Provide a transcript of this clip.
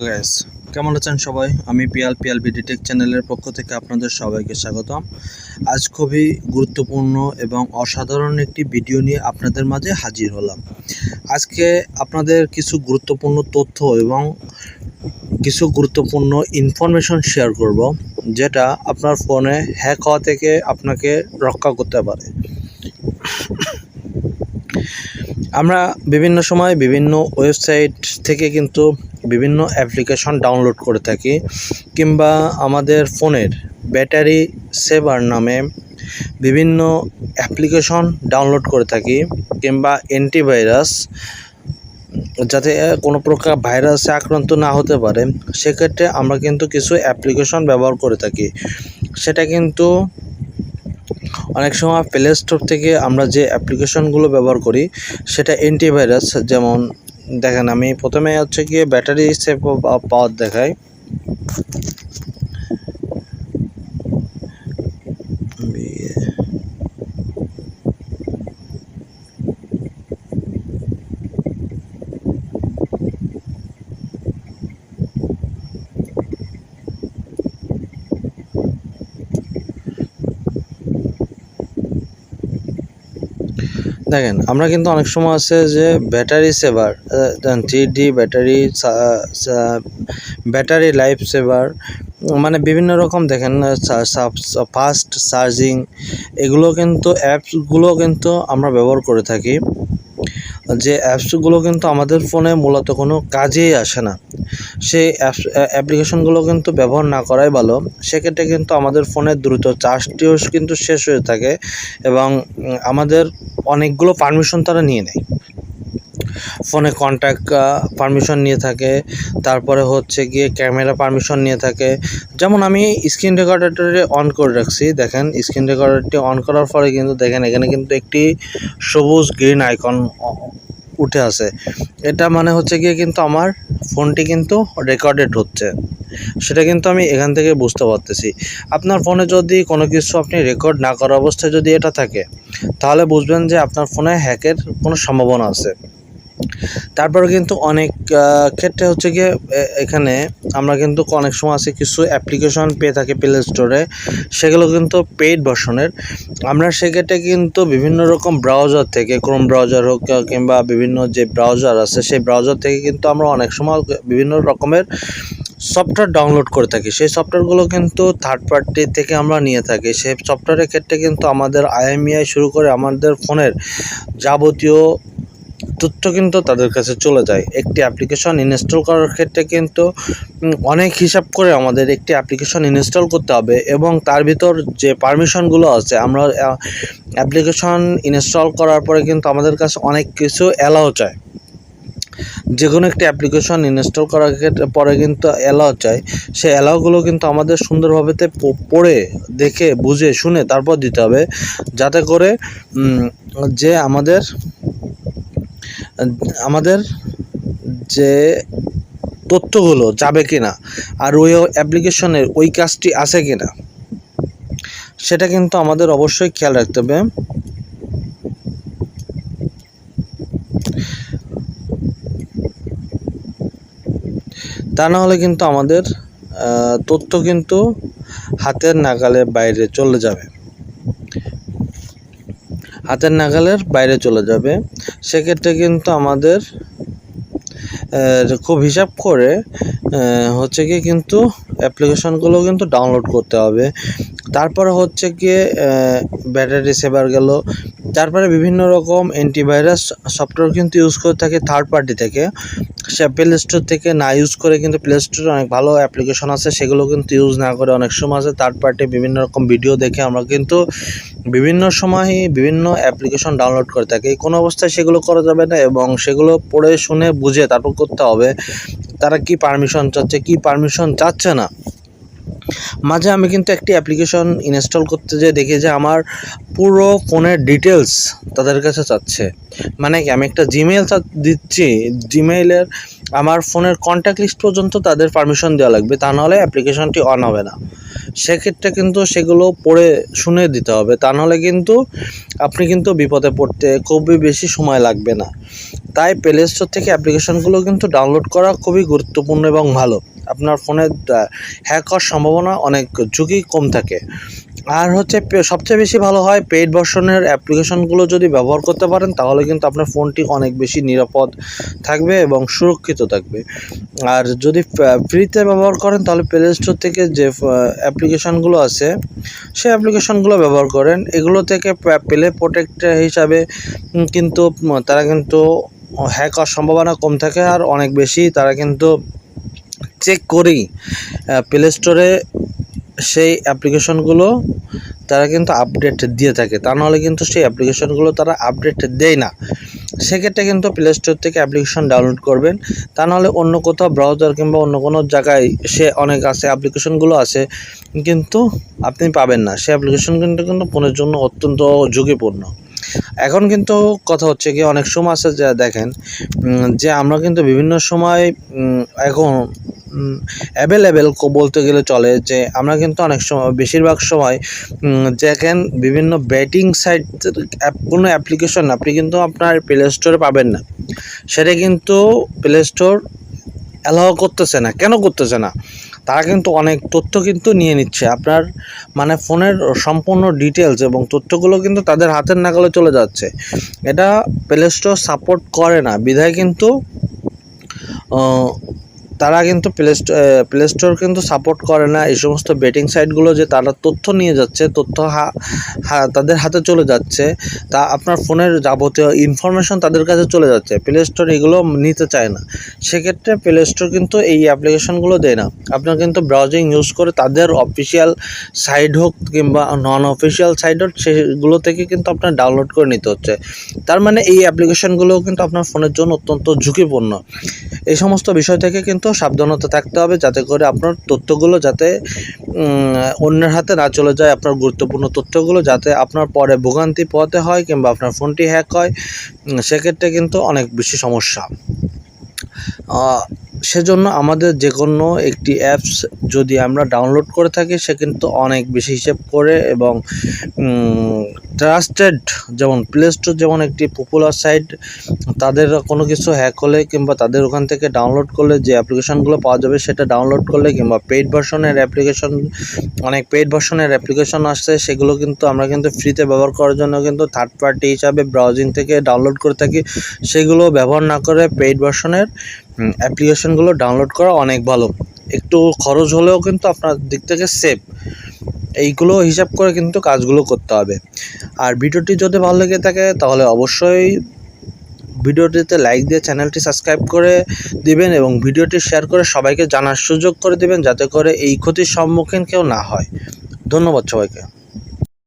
Guys কেমন আছেন সবাই? আমি পিয়াল পিয়াল বিডিটেক চ্যানেলের পক্ষ থেকে আপনাদের সবাইকে স্বাগতম। আজ খুবই গুরুত্বপূর্ণ এবং অসাধারণ একটি ভিডিও নিয়ে আপনাদের মাঝে হাজির হলাম। আজকে আপনাদের কিছু গুরুত্বপূর্ণ তথ্য এবং কিছু গুরুত্বপূর্ণ ইনফরমেশন শেয়ার করব, যেটা আপনার ফোনে হ্যাক হওয়া থেকে আপনাকে রক্ষা করতে পারে। আমরা বিভিন্ন সময় বিভিন্ন ওয়েবসাইট থেকে কিন্তু বিভিন্ন অ্যাপ্লিকেশন ডাউনলোড করে থাকি, কিংবা আমাদের ফোনের ব্যাটারি সেভার নামে বিভিন্ন অ্যাপ্লিকেশন ডাউনলোড করে থাকি, কিংবা অ্যান্টিভাইরাস যাতে কোনো প্রকার ভাইরাসে আক্রান্ত না হতে পারে, সেক্ষেত্রে আমরা কিন্তু কিছু অ্যাপ্লিকেশন ব্যবহার করে থাকি। সেটা কিন্তু অনেক সময় প্লে স্টোর থেকে আমরা যে অ্যাপ্লিকেশনগুলো ব্যবহার করি, সেটা অ্যান্টিভাইরাস যেমন দেখেন আমি প্রথমে হচ্ছে গিয়ে ব্যাটারি সেভ পাওয়ার দেখাই। দেখেন, আমরা কিন্তু অনেক সময় আছে যে battery saver three D battery battery life saver মানে বিভিন্ন রকম দেখেন ফাস্ট চার্জিং এগুলো কিন্তু অ্যাপসগুলো কিন্তু আমরা ব্যবহার করে থাকি। যে অ্যাপসগুলো কিন্তু আমাদের ফোনে মূলত কোনো কাজেই আসে না। সেই অ্যাপস অ্যাপ্লিকেশনগুলো কিন্তু ব্যবহার না করাই ভালো। সেক্ষেত্রে কিন্তু আমাদের ফোনের দ্রুত চার্জটিও কিন্তু শেষ হয়ে থাকে এবং আমাদের অনেকগুলো পারমিশন তারা নিয়ে নেয়। ফোনে কন্ট্যাক্ট পারমিশন নিয়ে থাকে, তারপরে হচ্ছে গিয়ে ক্যামেরা পারমিশন নিয়ে থাকে। যেমন আমি স্ক্রিন রেকর্ডারটি অন করে রাখছি, দেখেন স্ক্রিন রেকর্ডারটি অন করার পরে কিন্তু দেখেন, এখানে কিন্তু একটি সবুজ গ্রিন আইকন উঠে আসে। এটা মানে হচ্ছে গিয়ে কিন্তু আমার ফোনটি কিন্তু রেকর্ডেড হচ্ছে। সেটা কিন্তু আমি এখান থেকে বুঝতে পারতেছি। আপনার ফোনে যদি কোনো কিছু আপনি রেকর্ড না করা অবস্থায় যদি এটা থাকে, তাহলে বুঝবেন যে আপনার ফোনে হ্যাকের কোনো সম্ভাবনা আছে। তারপরে কিন্তু অনেক ক্ষেত্রে হচ্ছে গিয়ে এখানে আমরা কিন্তু অনেক সময় আছে কিছু অ্যাপ্লিকেশন পেয়ে থাকি প্লে স্টোরে সেগুলো কিন্তু পেইড ভার্সনের আমরা সেক্ষেত্রে কিন্তু বিভিন্ন রকম ব্রাউজার থেকে ক্রোম ব্রাউজার হোক কিংবা বিভিন্ন যে ব্রাউজার আছে, সেই ব্রাউজার থেকে কিন্তু আমরা অনেক সময় বিভিন্ন রকমের সফটওয়্যার ডাউনলোড করে থাকি। সেই সফটওয়্যারগুলো কিন্তু থার্ড পার্টি থেকে আমরা নিয়ে থাকি। সেই সফটওয়্যারের ক্ষেত্রে কিন্তু আমাদের আইএমইআই শুরু করে আমাদের ফোনের যাবতীয় তথ্য কিন্তু তাদের কাছে চলে যায়। একটি অ্যাপ্লিকেশন ইনস্টল করার ক্ষেত্রে কিন্তু অনেক হিসাব করে আমাদের একটি অ্যাপ্লিকেশন ইনস্টল করতে হবে এবং তার ভিতর যে পারমিশনগুলো আছে, আমরা অ্যাপ্লিকেশন ইনস্টল করার পরে কিন্তু আমাদের কাছে অনেক কিছু অ্যালাও চায় যে কোনো একটি অ্যাপ্লিকেশন ইনস্টল করার ক্ষেত্রে পরে কিন্তু অ্যালাও চাই। সেই অ্যালাওগুলো কিন্তু আমাদের সুন্দরভাবে পড়ে, দেখে, বুঝে, শুনে তারপর দিতে হবে। যাতে করে যে আমাদের আমাদের যে তথ্যগুলো যাবে কিনা আর ওই অ্যাপ্লিকেশনের ওই কাজটি আছে কিনা, সেটা কিন্তু আমাদের অবশ্যই খেয়াল রাখতে হবে। তা না হলে কিন্তু আমাদের তথ্য কিন্তু হাতের নাগালের বাইরে চলে যাবে। হাতের নাগালের বাইরে চলে যাবে। সেক্ষেত্রে কিন্তু আমাদের খুব হিসাব করে হচ্ছে কি কিন্তু অ্যাপ্লিকেশনগুলো কিন্তু ডাউনলোড করতে হবে। তারপরে হচ্ছে গিয়ে ব্যাটারি সেভার গেল। তারপরে বিভিন্ন রকম অ্যান্টিভাইরাস সফটওয়্যার কিন্তু ইউজ করে থাকে থার্ড পার্টি থেকে। সে প্লে স্টোর থেকে না ইউজ করে কিন্তু প্লে স্টোরে অনেক ভালো অ্যাপ্লিকেশন আছে, সেগুলো কিন্তু ইউজ না করে অনেক সময় আছে। থার্ড পার্টি বিভিন্ন রকম ভিডিও দেখে আমরা কিন্তু বিভিন্ন সময় বিভিন্ন অ্যাপ্লিকেশন ডাউনলোড করে থাকি। কোনো অবস্থায় সেগুলো করা যাবে না এবং সেগুলো পড়ে, শুনে, বুঝে তারপর করতে হবে। তারা কি পারমিশন চাচ্ছে, কি পারমিশন চাচ্ছে না? মাঝে আমি কিন্তু একটি অ্যাপ্লিকেশন ইনস্টল করতে যেয়ে দেখি যে আমার পুরো ফোনের ডিটেলস তাদের কাছে চাচ্ছে। মানে কি আমি একটা জিমেল দিচ্ছি জিমেইলের আমার ফোনের কন্ট্যাক্ট লিস্ট পর্যন্ত তাদের পারমিশন দেওয়া লাগবে। তা নাহলে অ্যাপ্লিকেশনটি অন হবে না। সেক্ষেত্রে কিন্তু সেগুলো পড়ে শুনে দিতে হবে। তা নাহলে কিন্তু আপনি কিন্তু বিপদে পড়তে খুবই বেশি সময় লাগবে না। তাই প্লে স্টোর থেকে অ্যাপ্লিকেশনগুলো কিন্তু ডাউনলোড করা খুবই গুরুত্বপূর্ণ এবং ভালো। আপনার ফোনে হ্যাক হওয়ার সম্ভাবনা অনেক ঝুঁকি কম থাকে। আর হচ্ছে সবচেয়ে বেশি ভালো হয় পেইড ভার্সনের অ্যাপ্লিকেশনগুলো যদি ব্যবহার করতে পারেন, তাহলে কিন্তু আপনার ফোনটি অনেক বেশি নিরাপদ থাকবে এবং সুরক্ষিত থাকবে। আর যদি ফ্রিতে ব্যবহার করেন, তাহলে প্লে স্টোর থেকে যে অ্যাপ্লিকেশনগুলো আছে, সেই অ্যাপ্লিকেশনগুলো ব্যবহার করেন। এগুলো থেকে প্লে প্রোটেক্ট হিসাবে কিন্তু তারা কিন্তু হ্যাক হওয়ার সম্ভাবনা কম থাকে। আর অনেক বেশি তারা কিন্তু চেক করেই প্লে স্টোরে সেই অ্যাপ্লিকেশনগুলো তারা কিন্তু আপডেট দিয়ে থাকে। তা নাহলে কিন্তু সেই অ্যাপ্লিকেশনগুলো তারা আপডেট দেয় না। সেক্ষেত্রে কিন্তু প্লে স্টোর থেকে অ্যাপ্লিকেশন ডাউনলোড করবেন। তা নাহলে অন্য কোথাও ব্রাউজার কিংবা অন্য কোনো জায়গায় সে অনেক আছে, অ্যাপ্লিকেশনগুলো আছে, কিন্তু আপনি পাবেন না। সেই অ্যাপ্লিকেশন কিন্তু কিন্তু ফোনের জন্য অত্যন্ত ঝুঁকিপূর্ণ। এখন কিন্তু কথা হচ্ছে কি, অনেক সময় আছে যা দেখেন যে আমরা কিন্তু বিভিন্ন সময় এখন অ্যাভেলেবেল বলতে গেলে চলে যে আমরা কিন্তু অনেক সময়, বেশিরভাগ সময় দেখেন বিভিন্ন ব্যাটিং সাইট কোনো অ্যাপ্লিকেশন আপনি কিন্তু আপনার প্লে স্টোরে পাবেন না। সেটা কিন্তু প্লে স্টোর অ্যালাউ করতেছে না। কেন করতেছে না? তারা কিন্তু অনেক তথ্য কিন্তু নিয়ে নিচ্ছে। আপনার মানে ফোনের সম্পূর্ণ ডিটেলস এবং তথ্যগুলো কিন্তু তাদের হাতের নাগালে চলে যাচ্ছে। এটা প্লে স্টোর সাপোর্ট করে না। বিধায় কিন্তু তারা কিন্তু প্লে প্লে স্টোর কিন্তু সাপোর্ট করে না। এই সমস্ত বেটিং সাইটগুলো যে তারা তথ্য নিয়ে যাচ্ছে, তথ্য হা তাদের হাতে চলে যাচ্ছে, তা আপনার ফোনের যাবতীয় ইনফরমেশন তাদের কাছে চলে যাচ্ছে। প্লে স্টোর এগুলো নিতে চায় না। সেক্ষেত্রে প্লে স্টোর কিন্তু এই অ্যাপ্লিকেশনগুলো দেয় না। আপনার কিন্তু ব্রাউজিং ইউজ করে তাদের অফিসিয়াল সাইট হোক কিংবা নন অফিসিয়াল সাইট হোক, সেগুলো থেকে কিন্তু আপনার ডাউনলোড করে নিতে হচ্ছে। তার মানে এই অ্যাপ্লিকেশনগুলোও কিন্তু আপনার ফোনের জন্য অত্যন্ত ঝুঁকিপূর্ণ। এই সমস্ত বিষয় থেকে কিন্তু সাবধানতা থাকতে হবে যাতে করে আপনার তথ্যগুলো যাতে অন্যের হাতে না চলে যায়, আপনার গুরুত্বপূর্ণ তথ্যগুলো যাতে আপনার পরে ভোগান্তি পথে হয় কিংবা আপনার ফোনটি হ্যাক হয় সেক্ষেত্রে কিন্তু অনেক বেশি সমস্যা। সেজন্য আমাদের যে কোনো একটি অ্যাপস যদি আমরা ডাউনলোড করে থাকি, সে কিন্তু অনেক বেশি হিসেব করে এবং ট্রাস্টেড যেমন প্লে স্টোর যেমন একটি পপুলার সাইট তাদের কোনো কিছু হ্যাক হলে কিংবা তাদের ওখান থেকে ডাউনলোড করলে যে অ্যাপ্লিকেশনগুলো পাওয়া যাবে সেটা ডাউনলোড করলে কিংবা পেইড ভার্সনের অ্যাপ্লিকেশন অনেক পেইড ভার্সনের অ্যাপ্লিকেশন আসছে, সেগুলো কিন্তু আমরা কিন্তু ফ্রিতে ব্যবহার করার জন্য কিন্তু থার্ড পার্টি হিসাবে ব্রাউজিং থেকে ডাউনলোড করে থাকি। সেগুলো ব্যবহার না করে পেইড ভার্সনের অ্যাপ্লিকেশনগুলো ডাউনলোড করা অনেক ভালো। একটু খরচ হলেও কিন্তু আপনার দিক থেকে সেফ এইগুলো হিসাব করে কিন্তু কাজগুলো করতে হবে। আর ভিডিওটি যদি ভালো লেগে থাকে, তাহলে অবশ্যই ভিডিওটিতে লাইক দিয়ে চ্যানেলটি সাবস্ক্রাইব করে দিবেন এবং ভিডিওটি শেয়ার করে সবাইকে জানার সুযোগ করে দিবেন, যাতে করে এই ক্ষতির সম্মুখীন কেউ না হয়। ধন্যবাদ সবাইকে।